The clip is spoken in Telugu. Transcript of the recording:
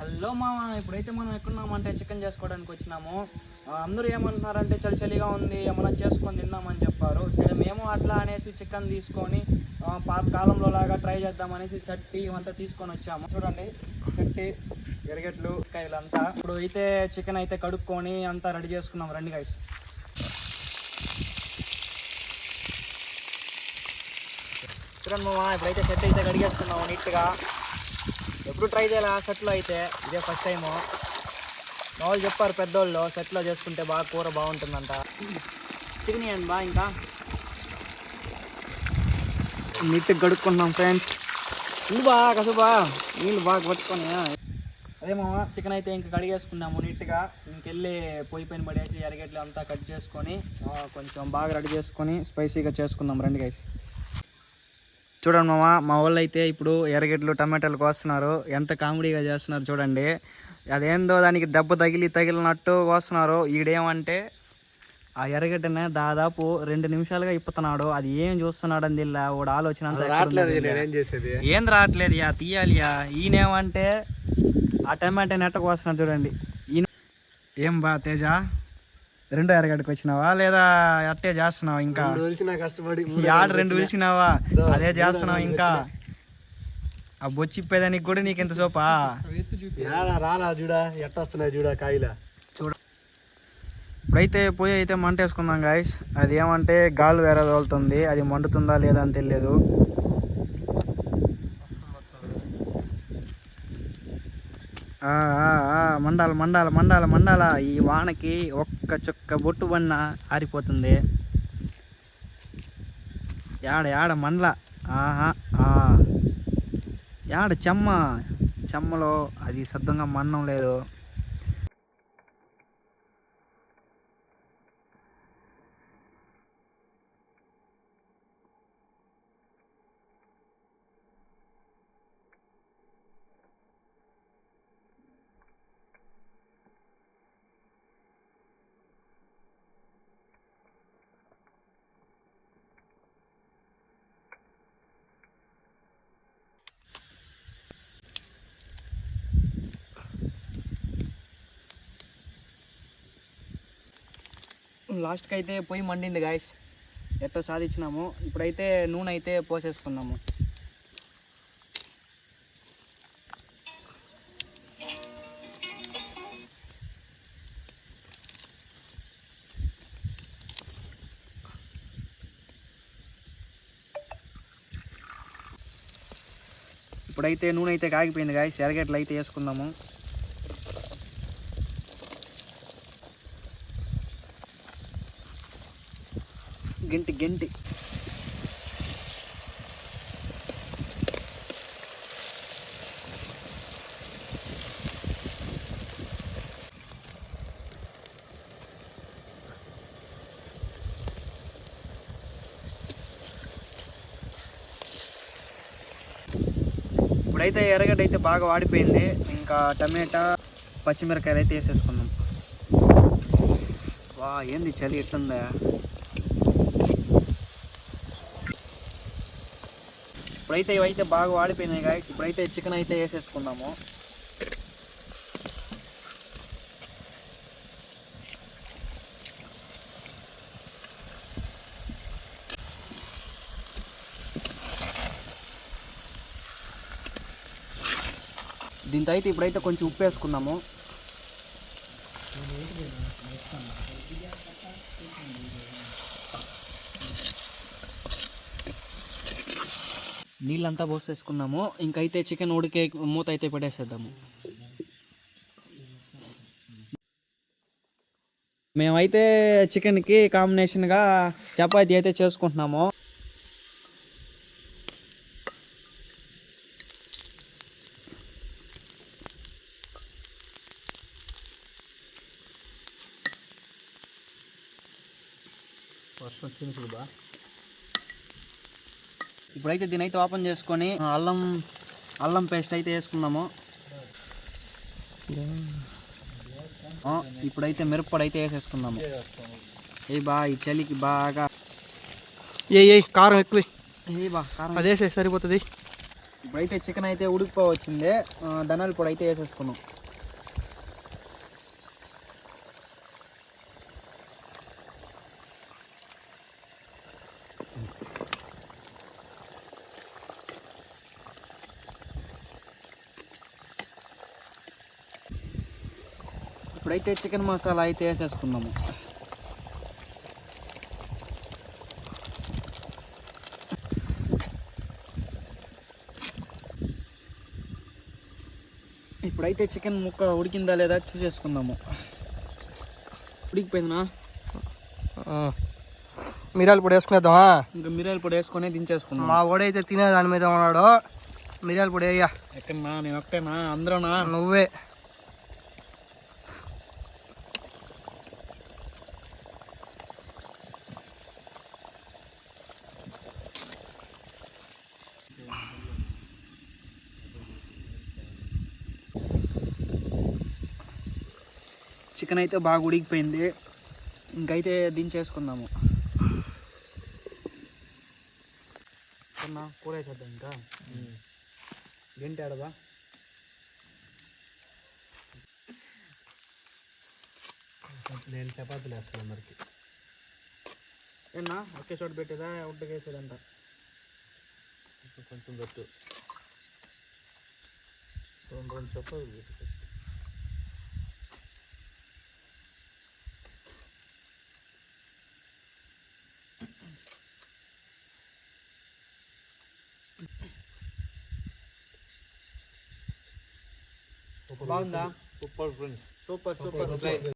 హలో మామ ఇప్పుడైతే మనం ఎక్కడున్నామంటే చికెన్ చేసుకోవడానికి వచ్చినాము. అందరూ ఏమంటున్నారంటే చలి చలిగా ఉంది ఏమన్నా చేసుకొని తిన్నామని చెప్పారు. సరే మేము అట్లా అనేసి చికెన్ తీసుకొని పాత కాలంలో లాగా ట్రై చేద్దామనేసి సట్టి ఇవంతా తీసుకొని వచ్చాము. చూడండి సట్టి ఎరగట్లు కాయలంతా ఇప్పుడు అయితే చికెన్ అయితే కడుక్కొని అంతా రెడీ చేసుకున్నాం. రండి గైస్ చూడండి మామ ఇప్పుడైతే సెట్ అయితే కడిగేసుకున్నాము నీట్గా. ఎప్పుడు ట్రై చేయాలి? ఆ సెట్లో అయితే ఇదే ఫస్ట్ టైము వాళ్ళు చెప్పారు పెద్దోళ్ళు సెట్లో చేసుకుంటే బాగా కూర బాగుంటుందంట. చికెన్ బా ఇంకా. నీట్గా కడుక్కుంటున్నాం ఫ్రెండ్స్ నీళ్ళు బా కసుబా నీళ్ళు బాగా పట్టుకొని అదే మామ చికెన్ అయితే ఇంకా కడిగేసుకున్నాము నీట్గా. ఇంకెళ్ళి పొయ్యి పైన పడేసి ఎరగట్లు అంతా కట్ చేసుకొని కొంచెం బాగా రెడీ చేసుకొని స్పైసీగా చేసుకుందాం రండి గైస్ చూడండి మామ మా వాళ్ళు అయితే ఇప్పుడు ఎర్రగడ్డలు టమాటాలు కోస్తున్నారు. ఎంత కామెడీగా చేస్తున్నారు చూడండి. అదేందో దానికి దెబ్బ తగిలి తగిలినట్టు కోస్తున్నారు. ఈడేమంటే ఆ ఎర్రగడ్డనే దాదాపు రెండు నిమిషాలుగా ఇప్పుతున్నాడు. అది ఏం చూస్తున్నాడు అని తెల్ల వాడు ఆలోచన ఏం రావట్లేదు యా తీయాలియా. ఈయనేమంటే ఆ టమాటా నెట్ట కోస్తున్నాడు చూడండి. ఈయన ఏం బా తేజ? రెండో ఎర్రగడ్డకి వచ్చినావా? లేదా అట్టే చేస్తున్నావా ఇంకా? కష్టపడి ఆడ రెండు పిలిచినావా అదే చేస్తున్నావు ఇంకా. ఆ బొచ్చి ఇప్పేదానికి కూడా నీకు ఎంత సోపా? రాలా చూడా ఎట్ట వస్తున్నాయి చూడా కాయలా? చూడ. ఇప్పుడైతే పోయి అయితే మంట వేసుకుందాం గాయస్ అది ఏమంటే గాలి వేరే తోలుతుంది అది మండుతుందా లేదా అని తెలియదు. ఆ, మండాల మండాల మండాల మండాల. ఈ వానకి ఒక్క చుక్క బొట్టు బన్న ఆరిపోతుంది. యాడ యాడ మండల? ఆహా ఆ. యాడ చెమ్మ? చెమ్మలో అది సద్దంగా మన్నం లేదు. లాస్ట్కి అయితే పొయ్యి మండింది గాయస్ ఎట్ట సాధించినాము. ఇప్పుడైతే నూనె అయితే పోసేసుకున్నాము ఇప్పుడైతే నూనె అయితే కాగిపోయింది గాయస్ ఎరగట్లు అయితే వేసుకుందాము. గెంటి గెంటి. ఇప్పుడైతే ఎర్రగడ్డ అయితే బాగా వాడిపోయింది. ఇంకా టమాటా పచ్చిమిరకాయలు అయితే వేసేసుకుందాం. వా ఏంది చలి ఎట్లుందా? ఇప్పుడైతే ఇవైతే బాగా వాడిపోయినాయి గాయస్ ఇప్పుడైతే చికెన్ అయితే వేసేసుకున్నాము దీంతో అయితే ఇప్పుడైతే కొంచెం ఉప్పు వేసుకున్నాము నీళ్ళంతా పోసేసుకున్నాము. ఇంకైతే చికెన్ ఉడికే మూత అయితే పెట్టేసేద్దాము మేమైతే చికెన్కి కాంబినేషన్గా చపాతీ అయితే చేసుకుంటున్నాము. వర్షం వచ్చింది చూడా ఇప్పుడైతే దీని అయితే ఓపెన్ చేసుకొని అల్లం అల్లం పేస్ట్ అయితే వేసుకున్నాము ఇప్పుడైతే మిరప్పొడి అయితే వేసేసుకుందాము. ఏ బా ఈ చలికి బాగా. ఏ ఏ కారం ఎక్కువ. ఏ బా కారం అదేసే సరిపోతుంది. ఇప్పుడైతే చికెన్ అయితే ఉడికిపోవచ్చింది ధనాల పొడి అయితే వేసేసుకున్నాం ఇప్పుడైతే చికెన్ మసాలా అయితే వేసేసుకున్నాము. ఇప్పుడైతే చికెన్ ముక్క ఉడికిందా లేదా చూసేసుకుందాము. ఉడికిపోయిందా మిరియాల పొడి వేసుకునేద్దామా? ఇంకా మిరియాల పొడి వేసుకొని దించేసుకుందాం. మా ఓడైతే తినే దాని మీద ఉన్నాడు. మిరియాల పొడి వేయ్యా. ఎక్కడన్నా నేను ఒక్కటేనా అందరూనా? నువ్వే. చికెన్ అయితే బాగా ఉడికిపోయింది. ఇంకైతే దించేసుకుందాము. అన్నా కూర వేసేద్దాం ఇంకా? ఆడదా? నేను చపాతీలు వేస్తాను అందరికి. ఏనా ఒకే చోట పెట్టేదా? ఉడ్డగా వేసేదంట కొంచెం పెట్టు. రెండు రెండు చపాతీలు పెట్టు. బాగుందా? Super friends super super